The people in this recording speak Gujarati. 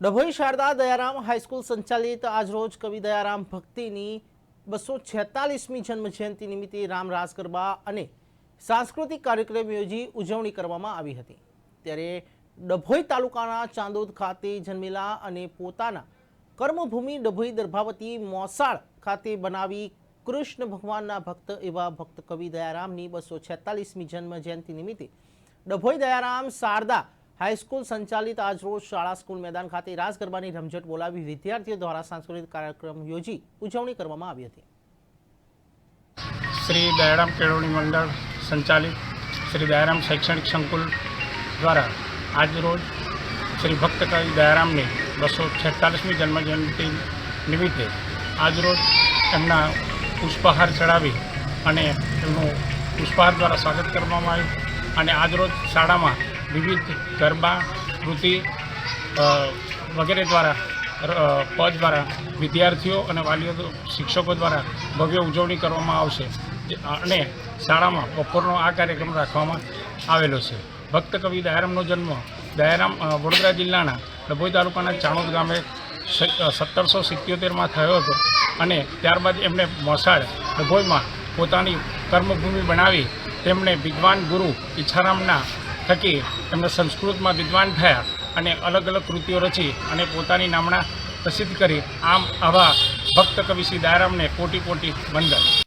ડભોઈ શારદા દયારામ હાઈસ્કૂલ સંચાલિત આજરોજ કવિ દયારામ ભક્તિની બસો છેતાલીસમી જન્મજયંતિ નિમિત્તે રામ રાસ ગરબા અને સાંસ્કૃતિક કાર્યક્રમ યોજી ઉજવણી કરવામાં આવી હતી. ત્યારે ડભોઈ તાલુકાના ચાંદોદ ખાતે જન્મેલા અને પોતાના કર્મભૂમિ ડભોઈ દર્ભાવતી મોસાળ ખાતે બનાવી કૃષ્ણ ભગવાનના ભક્ત એવા ભક્ત કવિ દયારામની બસો છેતાલીસમી જન્મ જયંતિ નિમિત્તે ડભોઈ દયારામ શારદા હાઈસ્કૂલ સંચાલિત આજરોજ શાળા, સ્કૂલ મેદાન ખાતે રાસ ગરબાની રમઝટ બોલાવી વિદ્યાર્થીઓ દ્વારા સાંસ્કૃતિક કાર્યક્રમ યોજી ઉજવણી કરવામાં આવી હતી. શ્રી દયારામ કેળવણી મંડળ સંચાલિત શ્રી દયારામ શૈક્ષણિક સંકુલ દ્વારા આજરોજ શ્રી ભક્ત કવિ દયારામની બસો છેતાલીસમી જન્મજયંતિ નિમિત્તે આજરોજ એમના પુષ્પહાર ચડાવી અને એમનું પુષ્પહાર દ્વારા સ્વાગત કરવામાં આવ્યું. અને આજરોજ શાળામાં વિવિધ ગરબા, કૃતિ વગેરે દ્વારા પદ દ્વારા વિદ્યાર્થીઓ અને વાલીઓ, શિક્ષકો દ્વારા ભવ્ય ઉજવણી કરવામાં આવશે. અને શાળામાં બપોરનો આ કાર્યક્રમ રાખવામાં આવેલો છે. ભક્ત કવિ દયારામનો જન્મ દયારામ વડોદરા જિલ્લાના ડભોઈ તાલુકાના ચાણોદ ગામે સત્તરસો સિત્યોતેરમાં થયો હતો અને ત્યારબાદ એમણે મોસાળ ડભોઈમાં પોતાની કર્મભૂમિ બનાવી તેમણે વિદ્વાન ગુરુ ઈચ્છારામના થકી એમણે સંસ્કૃતમાં વિદ્વાન થયા અને અલગ અલગ કૃતિઓ રચી અને પોતાની નામના પ્રસિદ્ધ કરી. આમ આવા ભક્ત કવિ શ્રી દયારામને કોટી કોટી વંદન.